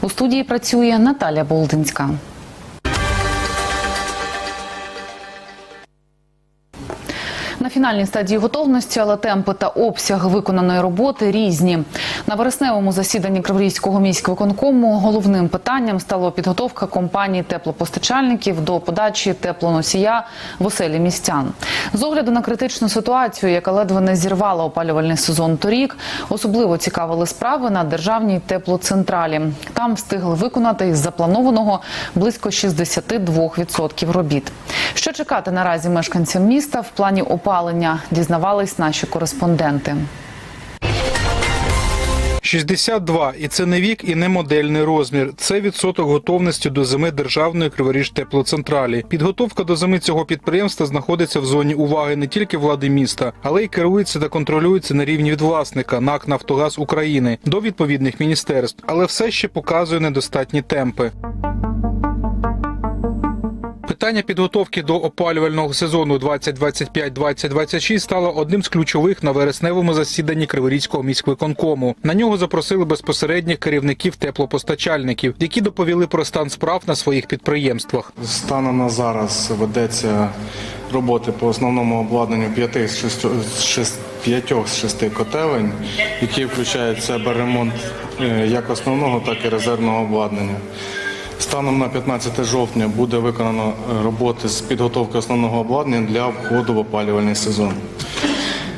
У студії працює Наталя Болдинська. На фінальній стадії готовності, але темпи та обсяг виконаної роботи різні. На вересневому засіданні Криворізького міськвиконкому головним питанням стало підготовка компаній теплопостачальників до подачі теплоносія в оселі містян. З огляду на критичну ситуацію, яка ледве не зірвала опалювальний сезон торік, особливо цікавили справи на державній теплоцентралі. Там встигли виконати із запланованого близько 62% робіт. Що чекати наразі мешканцям міста в плані опалення, дізнавались наші кореспонденти. 62. І це не вік і не модельний розмір. Це відсоток готовності до зими державної Криворіж теплоцентралі. Підготовка до зими цього підприємства знаходиться в зоні уваги не тільки влади міста, але й керується та контролюється на рівні від власника НАК Нафтогаз України до відповідних міністерств, але все ще показує недостатні темпи. Питання підготовки до опалювального сезону 2025-2026 стало одним з ключових на вересневому засіданні Криворізького міськвиконкому. На нього запросили безпосередніх керівників теплопостачальників, які доповіли про стан справ на своїх підприємствах. Станом на зараз ведеться роботи по основному обладнанню п'яти з п'ятьох з шести котелень, які включають в себе ремонт е, як основного, так і резервного обладнання. Станом на 15 жовтня буде виконано е, роботи з підготовки основного обладнання для входу в опалювальний сезон.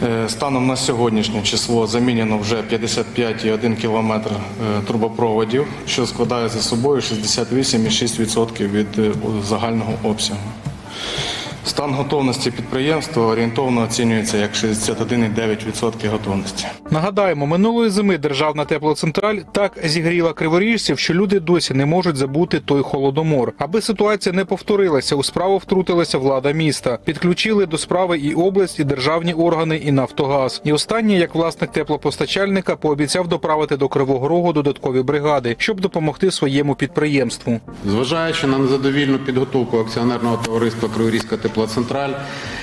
Е, Станом на сьогоднішнє число замінено вже 55,1 кілометр е, трубопроводів, що складає за собою 68,6% від загального обсягу. Стан готовності підприємства орієнтовно оцінюється як 61,9% готовності. Нагадаємо, минулої зими державна теплоцентраль так зігріла криворіжців, що люди досі не можуть забути той холодомор. Аби ситуація не повторилася, у справу втрутилася влада міста. Підключили до справи і область, і державні органи, і Нафтогаз. І останній, як власник теплопостачальника, пообіцяв доправити до Кривого Рогу додаткові бригади, щоб допомогти своєму підприємству. Зважаючи на незадовільну підготовку акціонерного товариства Криворізька теплоцентраль,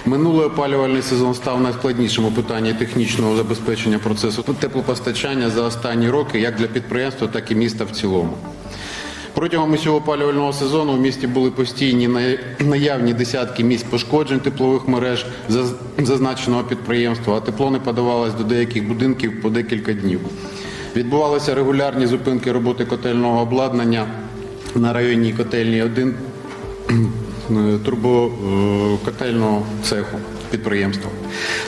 минулий опалювальний сезон став найскладнішим у питанні технічного забезпечення процесу теплопостачання за останні роки як для підприємства, так і міста в цілому. Протягом усього опалювального сезону у місті були постійні наявні десятки місць пошкоджень теплових мереж зазначеного підприємства, а тепло не подавалось до деяких будинків по декілька днів. Відбувалися регулярні зупинки роботи котельного обладнання на районній котельні 1 турбокотельного цеху підприємства.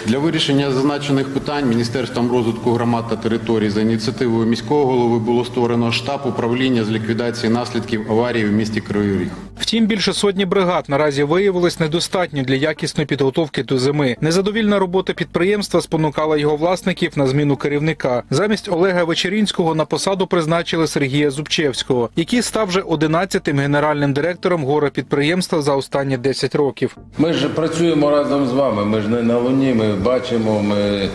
Для вирішення зазначених питань Міністерством розвитку громад та територій за ініціативою міського голови було створено штаб управління з ліквідації наслідків аварії в місті Кривий Ріг. Втім, більше сотні бригад наразі виявилось недостатньо для якісної підготовки до зими. Незадовільна робота підприємства спонукала його власників на зміну керівника. Замість Олега Вечерінського на посаду призначили Сергія Зубчевського, який став вже 11-тим генеральним директором горе підприємства за останні 10 років. Ми ж працюємо разом з вами. Ми ж не на луні. Ми бачимо. Ми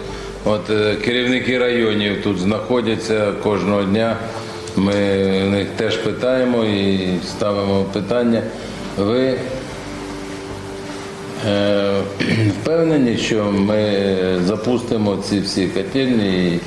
от е, керівники районів тут знаходяться кожного дня. Ми в них теж питаємо і ставимо питання. Ви е, впевнені, що ми запустимо ці всі котельні і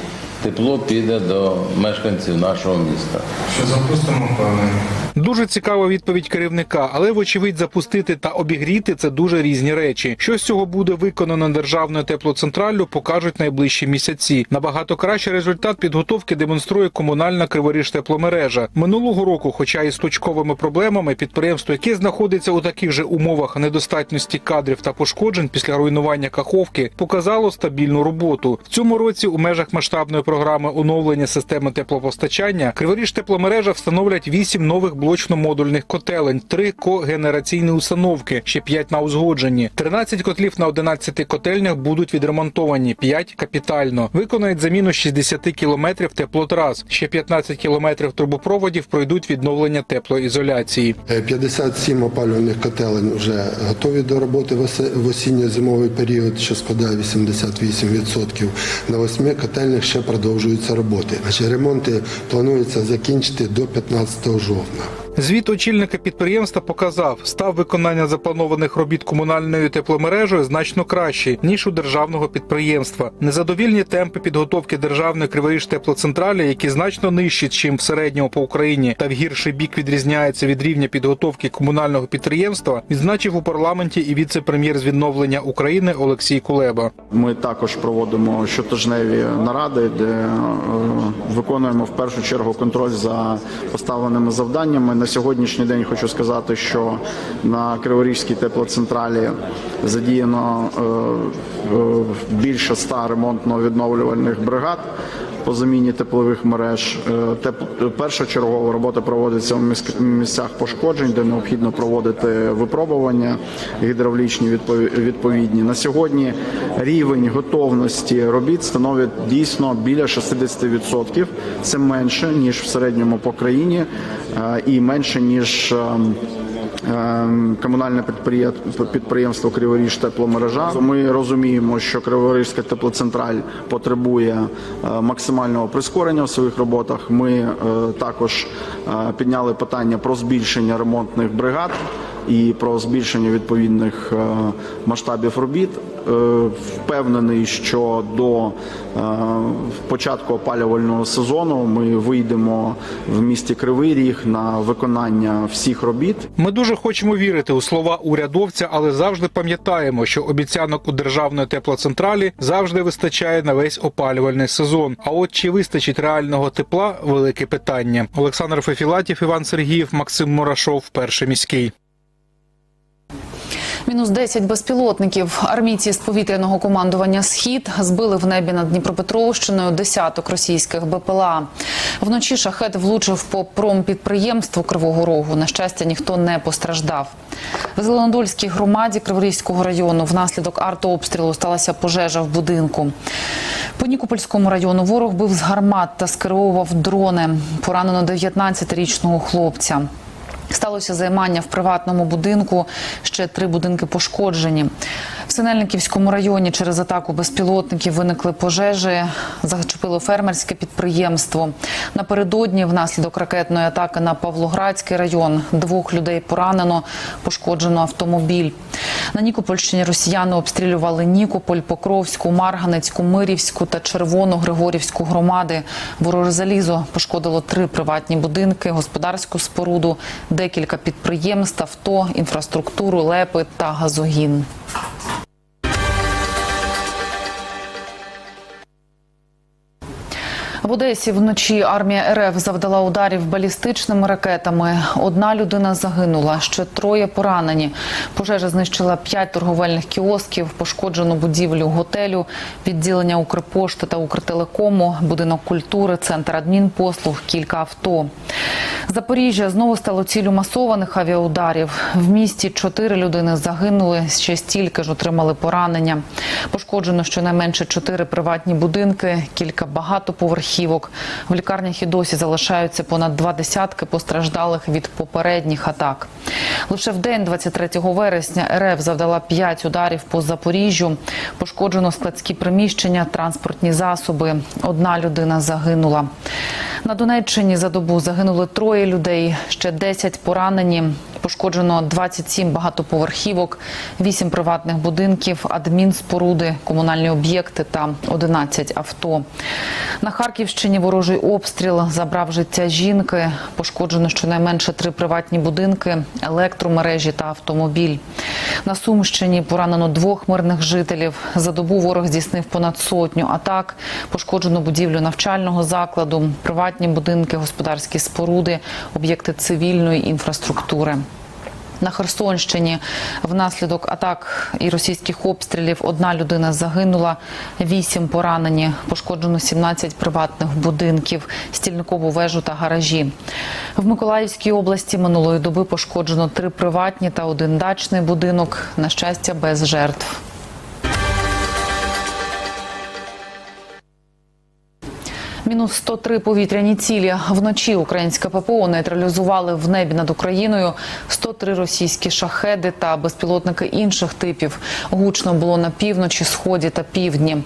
тепло піде до мешканців нашого міста. Що запустимо певний. Дуже цікава відповідь керівника, але вочевидь запустити та обігріти це дуже різні речі. Що з цього буде виконано державною теплоцентраллю, покажуть найближчі місяці. Набагато кращий результат підготовки демонструє комунальна Криворіж тепломережа. Минулого року, хоча і з точковими проблемами, підприємство, яке знаходиться у таких же умовах недостатності кадрів та пошкоджень після руйнування каховки, показало стабільну роботу. В цьому році у межах масштабної програми оновлення системи теплопостачання Криворіж тепломережа встановлять 8 нових блочно-модульних котелень, 3 когенераційні установки, ще 5 на узгодженні. 13 котлів на 11 котельнях будуть відремонтовані, 5 капітально. Виконають заміну 60 кілометрів теплотрас. Ще 15 кілометрів трубопроводів пройдуть відновлення теплоізоляції. Е, 57 опалювальних котелень вже готові до роботи в осінньо-зимовий період, що складає 88%. На восьми котельнях ще продовжуються роботи. Значить, ремонти планується закінчити до 15 жовтня. Звіт очільника підприємства показав, став виконання запланованих робіт комунальною тепломережею значно краще ніж у державного підприємства. Незадовільні темпи підготовки державної Криворіж-теплоцентралі, які значно нижчі, чим в середньому по Україні, та в гірший бік відрізняються від рівня підготовки комунального підприємства, відзначив у парламенті і віце-прем'єр з відновлення України Олексій Кулеба. Ми також проводимо щотижневі наради, де е, виконуємо в першу чергу контроль за поставленими завданнями. На сьогоднішній день хочу сказати, що на Криворізькій теплоцентралі задіяно е, е, більше ста ремонтно-відновлювальних бригад. По заміні теплових мереж Е, першочергова робота проводиться в міс- місцях пошкоджень, де необхідно проводити випробування гідравлічні відпові- відповідні. На сьогодні рівень готовності робіт становить дійсно біля 60%. Це менше ніж в середньому по країні е, і менше ніж. Ем, комунальне підприємство Криворіж тепломережа. Ми розуміємо, що Криворізька теплоцентраль потребує е, максимального прискорення в своїх роботах. Ми е, також е, підняли питання про збільшення ремонтних бригад і про збільшення відповідних е, масштабів робіт. Е, Впевнений, що до е, початку опалювального сезону ми вийдемо в місті Кривий Ріг на виконання всіх робіт. Ми дуже хочемо вірити у слова урядовця, але завжди пам'ятаємо, що обіцянок у державної теплоцентралі завжди вистачає на весь опалювальний сезон. А от чи вистачить реального тепла велике питання. Олександр Фефілатів, Іван Сергіїв, Максим Мурашов, перший міський. Мінус 10 безпілотників. Армійці з повітряного командування Схід збили в небі над Дніпропетровщиною десяток російських БПЛА. Вночі шахет влучив по промпідприємству Кривого Рогу. На щастя, ніхто не постраждав. В Зеленодольській громаді Криворізького району внаслідок артобстрілу сталася пожежа в будинку. По Нікопольському району ворог бив з гармат та скеровував дрони. Поранено 19-річного хлопця. Сталося займання в приватному будинку. Ще три будинки пошкоджені. В Синельниківському районі через атаку безпілотників виникли пожежі, зачепило фермерське підприємство. Напередодні, внаслідок ракетної атаки на Павлоградський район, двох людей поранено, пошкоджено автомобіль. На Нікопольщині росіяни обстрілювали Нікополь, Покровську, Марганецьку, Мирівську та Червоно-Григорівську громади. Вороже залізо пошкодило три приватні будинки, господарську споруду, декілька підприємств, авто, інфраструктуру, лепи та газогін. В Одесі вночі армія РФ завдала ударів балістичними ракетами. Одна людина загинула, ще троє поранені. Пожежа знищила п'ять торговельних кіосків, пошкоджену будівлю готелю, відділення Укрпошти та Укртелекому, будинок культури, центр адмінпослуг, кілька авто. Запоріжжя знову стало ціллю масованих авіаударів. В місті чотири людини загинули, ще стільки ж отримали поранення. Пошкоджено щонайменше чотири приватні будинки, кілька багатоповерхівок. В лікарнях і досі залишаються понад два десятки постраждалих від попередніх атак. Лише в день 23 вересня РФ завдала п'ять ударів по Запоріжжю. Пошкоджено складські приміщення, транспортні засоби. Одна людина загинула. На Донеччині за добу загинули троє людей, ще 10 поранені. Пошкоджено 27 багатоповерхівок, 8 приватних будинків, адмінспоруди, комунальні об'єкти та 11 авто. На Харківщині ворожий обстріл забрав життя жінки. Пошкоджено щонайменше три приватні будинки, електромережі та автомобіль. На Сумщині поранено двох мирних жителів. За добу ворог здійснив понад сотню атак. Пошкоджено будівлю навчального закладу, приватні будинки, господарські споруди, об'єкти цивільної інфраструктури. На Херсонщині внаслідок атак і російських обстрілів одна людина загинула, вісім поранені. Пошкоджено 17 приватних будинків, стільникову вежу та гаражі. В Миколаївській області минулої доби пошкоджено три приватні та один дачний будинок. На щастя, без жертв. Мінус 103 повітряні цілі. Вночі українське ППО нейтралізували в небі над Україною 103 російські шахеди та безпілотники інших типів. Гучно було на півночі, сході та півдні.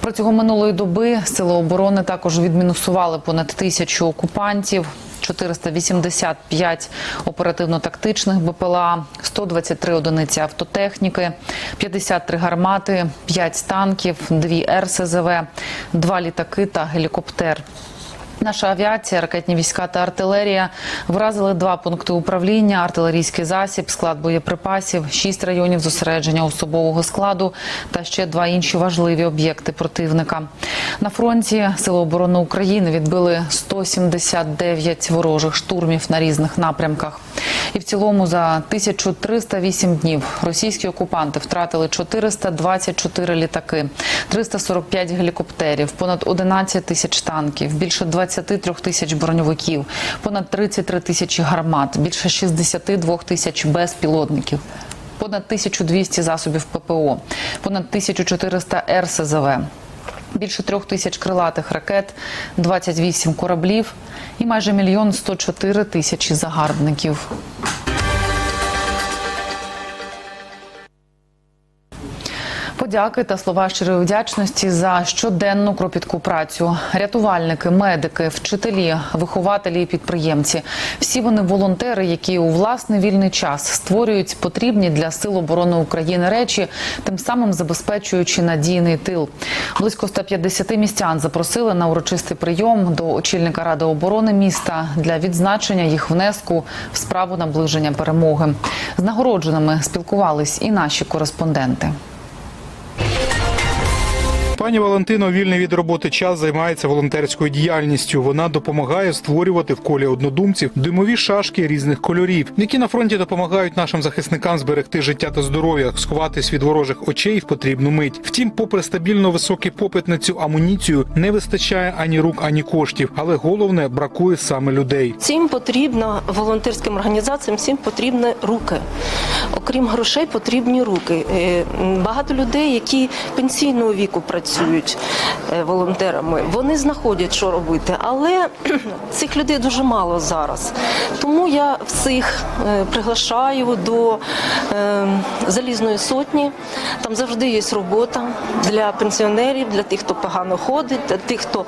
Протягом минулої доби сили оборони також відмінусували понад тисячу окупантів. 485 оперативно-тактичних БПЛА, 123 одиниці автотехніки, 53 гармати, 5 танків, 2 РСЗВ, 2 літаки та гелікоптер. Наша авіація, ракетні війська та артилерія вразили два пункти управління, артилерійський засіб, склад боєприпасів, шість районів зосередження особового складу та ще два інші важливі об'єкти противника. На фронті Сили оборони України відбили 179 ворожих штурмів на різних напрямках. І в цілому за 1308 днів російські окупанти втратили 424 літаки, 345 гелікоптерів, понад 11 тисяч танків, більше 23 тисяч броньовиків, понад 33 тисячі гармат, більше 62 тисяч безпілотників. Понад 1200 засобів ППО, понад 1400 РСЗВ, більше трьох тисяч крилатих ракет, 28 кораблів і майже мільйон 104 тисячі загарбників. Подяки та слова щирої вдячності за щоденну кропітку працю. Рятувальники, медики, вчителі, вихователі і підприємці. Всі вони волонтери, які у власний вільний час створюють потрібні для сил оборони України речі, тим самим забезпечуючи надійний тил. Близько 150 містян запросили на урочистий прийом до очільника ради оборони міста для відзначення їх внеску в справу наближення перемоги. З нагородженими спілкувались і наші кореспонденти. Пані Валентина вільний від роботи час займається волонтерською діяльністю. Вона допомагає створювати в колі однодумців димові шашки різних кольорів, які на фронті допомагають нашим захисникам зберегти життя та здоров'я, сховатись від ворожих очей в потрібну мить. Втім, попри стабільно високий попит на цю амуніцію, не вистачає ані рук, ані коштів. Але головне бракує саме людей. Цим потрібно волонтерським організаціям, всім потрібні руки. Окрім грошей, потрібні руки. Е, Багато людей, які пенсійного віку працюють е, волонтерами, вони знаходять, що робити, але цих людей дуже мало зараз. Тому я всіх е, приглашаю до е, залізної сотні. Там завжди є робота для пенсіонерів, для тих, хто погано ходить, для тих, хто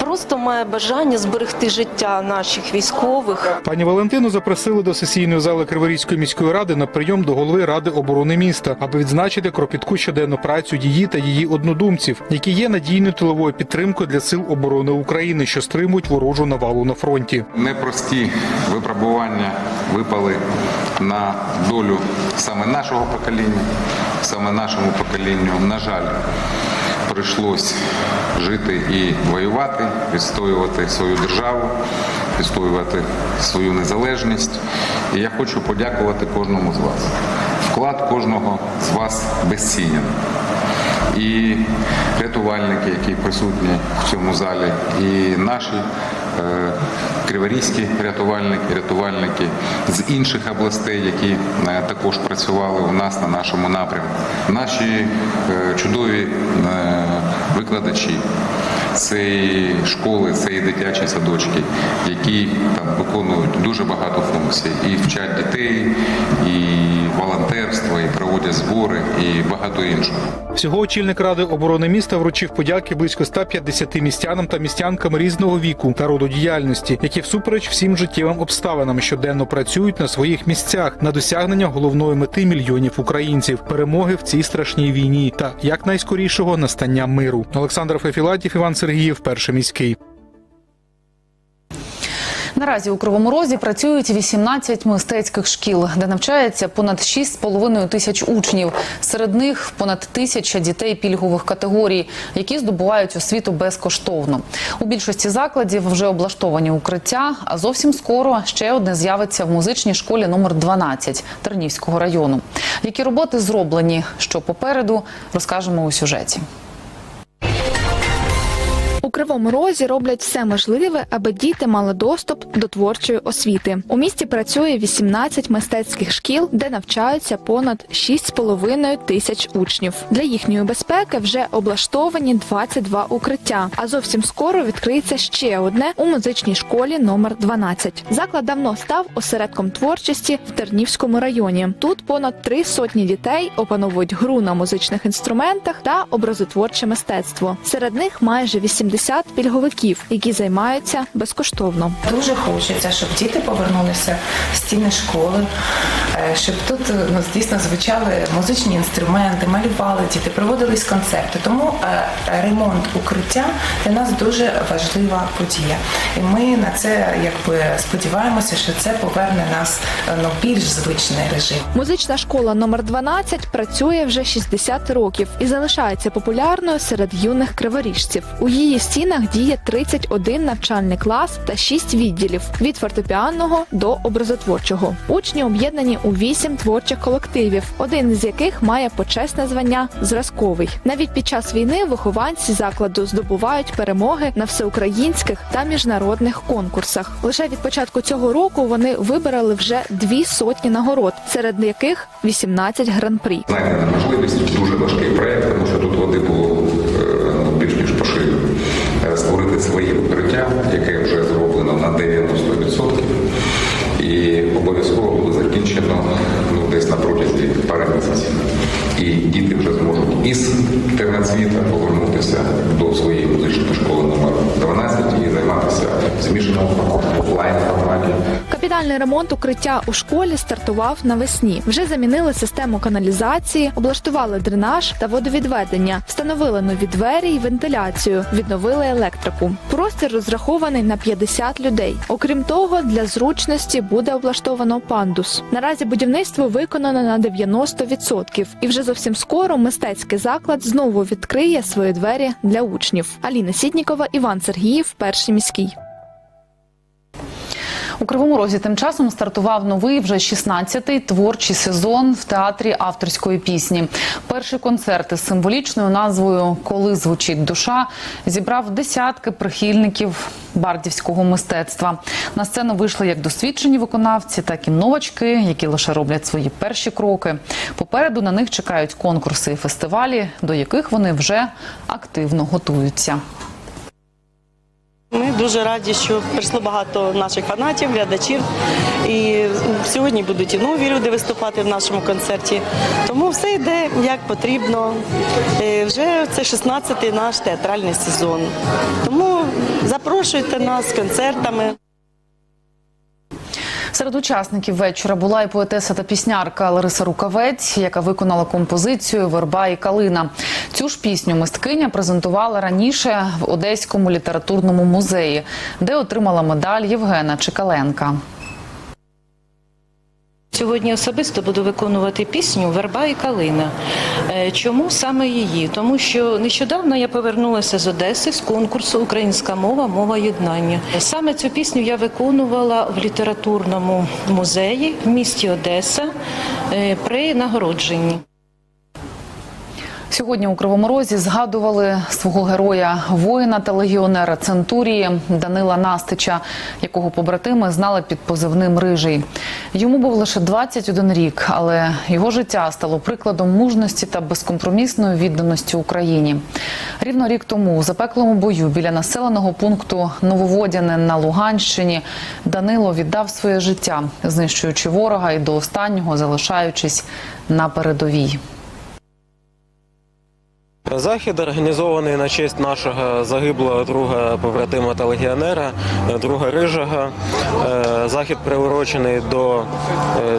просто має бажання зберегти життя наших військових. Пані Валентину запросили до сесійної зали Криворізької міської ради на прийом до голови ради оборони міста, аби відзначити кропітку щоденну працю її та її однодумців, які є надійною тиловою підтримкою для сил оборони України, що стримують ворожу навалу на фронті. непрості випробування випали на долю саме нашого покоління, саме нашому поколінню. На жаль, прийшлось жити і воювати, відстоювати свою державу, відстоювати свою незалежність. І я хочу подякувати кожному з вас. Вклад кожного з вас безцінен і рятувальники, які присутні в цьому залі, і наші е, криворізькі рятувальники, рятувальники з інших областей, які е, також працювали у нас на нашому напрямку. Наші е, чудові е, викладачі. І школи, і дитячі садочки, які там виконують дуже багато функцій. І вчать дітей, і волонтерство, і проводять збори, і багато іншого. Всього очільник ради оборони міста вручив подяки близько 150 містянам та містянкам різного віку та роду діяльності, які всупереч всім життєвим обставинам щоденно працюють на своїх місцях на досягнення головної мети мільйонів українців перемоги в цій страшній війні та якнайскорішого настання миру. Олександр Фефілатів, Іван Сергіїв, перший міський. Наразі у Кривому Розі працюють 18 мистецьких шкіл, де навчається понад 6,5 тисяч учнів. Серед них понад тисяча дітей пільгових категорій, які здобувають освіту безкоштовно. У більшості закладів вже облаштовані укриття, а зовсім скоро ще одне з'явиться в музичній школі номер 12 Тернівського району. Які роботи зроблені, що попереду, розкажемо у сюжеті. Кривому Розі роблять все можливе, аби діти мали доступ до творчої освіти. У місті працює 18 мистецьких шкіл, де навчаються понад 6,5 тисяч учнів. Для їхньої безпеки вже облаштовані 22 укриття. А зовсім скоро відкриється ще одне у музичній школі номер 12. Заклад давно став осередком творчості в Тернівському районі. Тут понад три сотні дітей опановують гру на музичних інструментах та образотворче мистецтво. Серед них майже 80 50 пільговиків, які займаються безкоштовно. Дуже хочеться, щоб діти повернулися в стіни школи, е, щоб тут ну, дійсно звучали музичні інструменти, малювали діти, проводились концерти. Тому е, ремонт укриття для нас дуже важлива подія. І ми на це якби сподіваємося, що це поверне нас е, ну, більш звичний режим. Музична школа номер 12 працює вже 60 років і залишається популярною серед юних криворіжців. У її стінах діє 31 навчальний клас та 6 відділів від фортепіанного до образотворчого. Учні об'єднані у 8 творчих колективів, один з яких має почесне звання зразковий. Навіть під час війни вихованці закладу здобувають перемоги на всеукраїнських та міжнародних конкурсах. Лише від початку цього року вони вибирали вже дві сотні нагород, серед яких 18 гран-прі. Знайдена можливість дуже важкий проєкт, тому що тут води було е, ну, більш ніж по шию. Створити своє укриття, яке Капітальний ремонт укриття у школі стартував навесні. Вже замінили систему каналізації, облаштували дренаж та водовідведення, встановили нові двері і вентиляцію, відновили електрику. Простір розрахований на 50 людей. Окрім того, для зручності буде облаштовано пандус. Наразі будівництво виконано на 90%. і вже зовсім скоро мистецький заклад знову відкриє свої двері для учнів. Аліна Сітнікова, Іван Сергіїв, перший міський. У Кривому Розі тим часом стартував новий вже 16-й творчий сезон в театрі авторської пісні. Перший концерт із символічною назвою Коли звучить душа зібрав десятки прихильників бардівського мистецтва. На сцену вийшли як досвідчені виконавці, так і новачки, які лише роблять свої перші кроки. Попереду на них чекають конкурси і фестивалі, до яких вони вже активно готуються. Ми дуже раді, що прийшло багато наших фанатів, глядачів. І сьогодні будуть і нові люди виступати в нашому концерті. Тому все йде як потрібно. Е, Вже це 16-й наш театральний сезон. Тому запрошуйте нас концертами. Серед учасників вечора була і поетеса та піснярка Лариса Рукавець, яка виконала композицію Верба і калина. Цю ж пісню мисткиня презентувала раніше в Одеському літературному музеї, де отримала медаль Євгена Чекаленка. Сьогодні особисто буду виконувати пісню Верба і калина. Е, Чому саме її? Тому що нещодавно я повернулася з Одеси з конкурсу Українська мова, мова єднання. Саме цю пісню я виконувала в літературному музеї в місті Одеса е, при нагородженні. Сьогодні у Кривому Розі згадували свого героя воїна та легіонера Центурії Данила Настича, якого побратими знали під позивним Рижий. Йому був лише 21 рік, але його життя стало прикладом мужності та безкомпромісної відданості Україні. Рівно рік тому у запеклому бою біля населеного пункту Нововодяне на Луганщині Данило віддав своє життя, знищуючи ворога і до останнього залишаючись на передовій. Захід організований на честь нашого загиблого друга побратима та легіонера, друга Рижага. Е, Захід приурочений до е,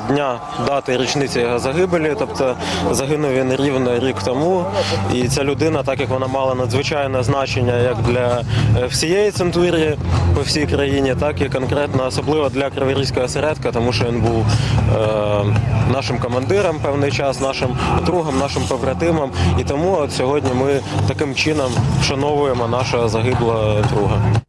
дня дати річниці його загибелі, тобто загинув він рівно рік тому. І ця людина, так як вона мала надзвичайне значення як для е, всієї центурії по всій країні, так і конкретно особливо для Криворізького осередка, тому що він був е, нашим командиром певний час, нашим другом, нашим побратимом. І тому от сьогодні ми таким чином вшановуємо нашого загиблого друга.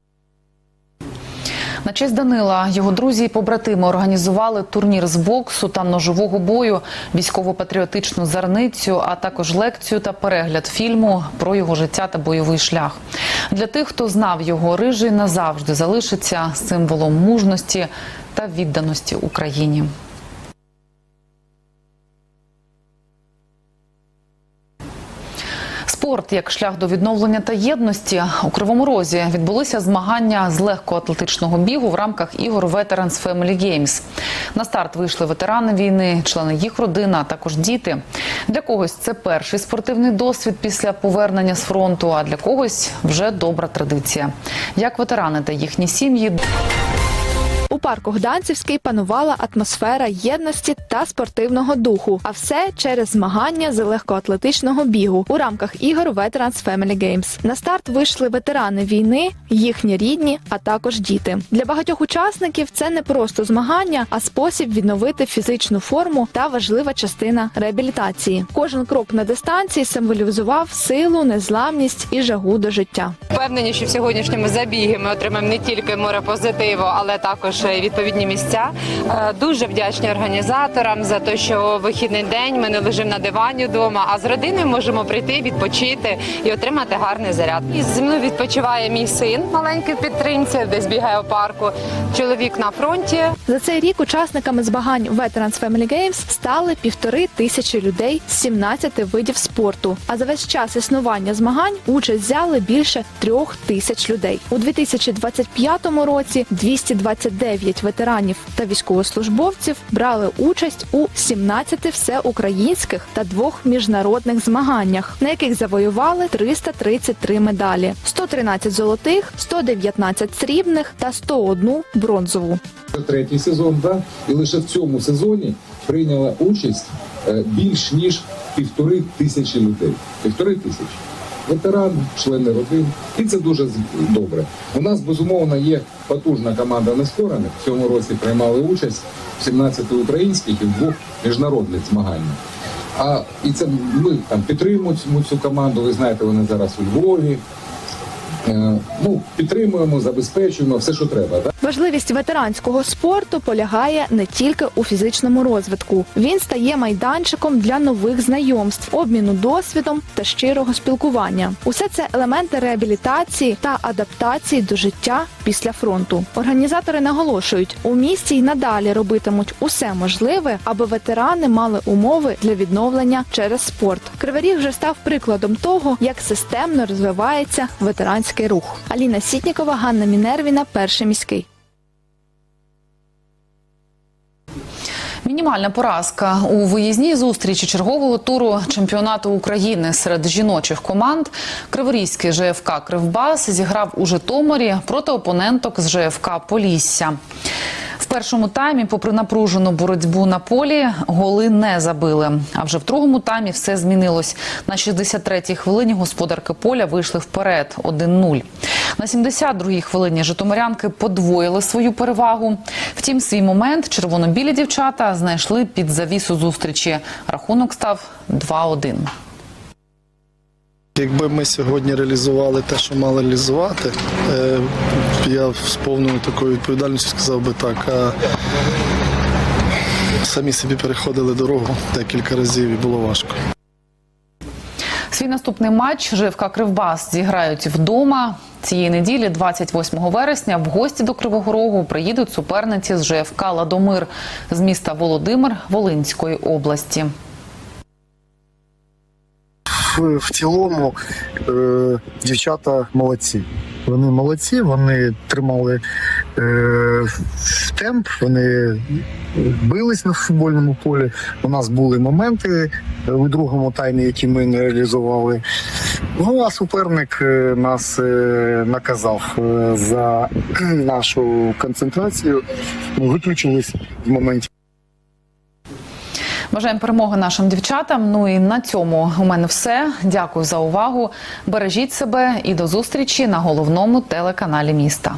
На честь Данила його друзі і побратими організували турнір з боксу та ножового бою, військово-патріотичну зарницю, а також лекцію та перегляд фільму про його життя та бойовий шлях. Для тих, хто знав його, рижий назавжди залишиться символом мужності та відданості Україні. Спорт як шлях до відновлення та єдності у Кривому Розі відбулися змагання з легкоатлетичного бігу в рамках ігор Veterans Family Games. На старт вийшли ветерани війни, члени їх родин, а також діти. Для когось це перший спортивний досвід після повернення з фронту, а для когось вже добра традиція. Як ветерани та їхні сім'ї У парку Гданцівський панувала атмосфера єдності та спортивного духу, а все через змагання з легкоатлетичного бігу у рамках ігор Veterans Family Games. На старт вийшли ветерани війни, їхні рідні, а також діти. Для багатьох учасників це не просто змагання, а спосіб відновити фізичну форму та важлива частина реабілітації. Кожен крок на дистанції символізував силу, незламність і жагу до життя. Впевнені, що в сьогоднішньому забігі ми отримаємо не тільки море позитиву, але також і відповідні місця. Е, Дуже вдячні організаторам за те, що вихідний день ми не лежимо на дивані вдома, а з родиною можемо прийти, відпочити і отримати гарний заряд. І зі мною відпочиває мій син, маленький в підтримці, десь бігає у парку. Чоловік на фронті. За цей рік учасниками змагань Veterans Family Games стали півтори тисячі людей з 17 видів спорту. А за весь час існування змагань участь взяли більше трьох тисяч людей. У 2025 році 229 ветеранів та військовослужбовців брали участь у 17 всеукраїнських та двох міжнародних змаганнях, на яких завоювали 333 медалі: 113 золотих, 119 срібних та 101 бронзову. Це третій сезон, да? і лише в цьому сезоні прийняла участь е, більш ніж півтори тисячі людей. Півтори тисячі. Ветерани, члени родин, і це дуже добре. У нас безумовно є потужна команда нескорених. В цьому році приймали участь в 17 українських і в двох міжнародних змаганнях. А і це ми там підтримуємо цю команду. Ви знаєте, вони зараз у Львові. Е, Ну, підтримуємо, забезпечуємо все, що треба. Да? Важливість ветеранського спорту полягає не тільки у фізичному розвитку. Він стає майданчиком для нових знайомств, обміну досвідом та щирого спілкування. Усе це елементи реабілітації та адаптації до життя після фронту. Організатори наголошують, у місті й надалі робитимуть усе можливе, аби ветерани мали умови для відновлення через спорт. Кривий вже став прикладом того, як системно розвивається ветеранський рух. Аліна Сітнікова, Ганна Мінервіна, перший міський. Мінімальна поразка у виїзній зустрічі чергового туру чемпіонату України серед жіночих команд. Криворізький ЖФК Кривбас зіграв у Житомирі проти опоненток з ЖФК Полісся. Першому таймі, попри напружену боротьбу на полі, голи не забили. А вже в другому таймі все змінилось. На 63-й хвилині господарки поля вийшли вперед 1-0. На 72-й хвилині житомирянки подвоїли свою перевагу. Втім, свій момент червоно-білі дівчата знайшли під завісу зустрічі. Рахунок став 2-1. Якби ми сьогодні реалізували те, що мали реалізувати, е, я з повною такою відповідальністю сказав би так. А самі собі переходили дорогу декілька разів і було важко. Свій наступний матч ЖФК Кривбас зіграють вдома. Цієї неділі, 28 вересня, в гості до Кривого Рогу приїдуть суперниці з ЖФК Ладомир з міста Володимир Волинської області. В, цілому е, дівчата молодці. Вони молодці, вони тримали е, темп, вони бились на футбольному полі. У нас були моменти у другому таймі, які ми не реалізували. Ну а суперник е, нас е, наказав е, за нашу концентрацію. Ми виключились в моменті. Бажаємо перемоги нашим дівчатам. Ну і на цьому у мене все. Дякую за увагу. Бережіть себе і до зустрічі на головному телеканалі міста.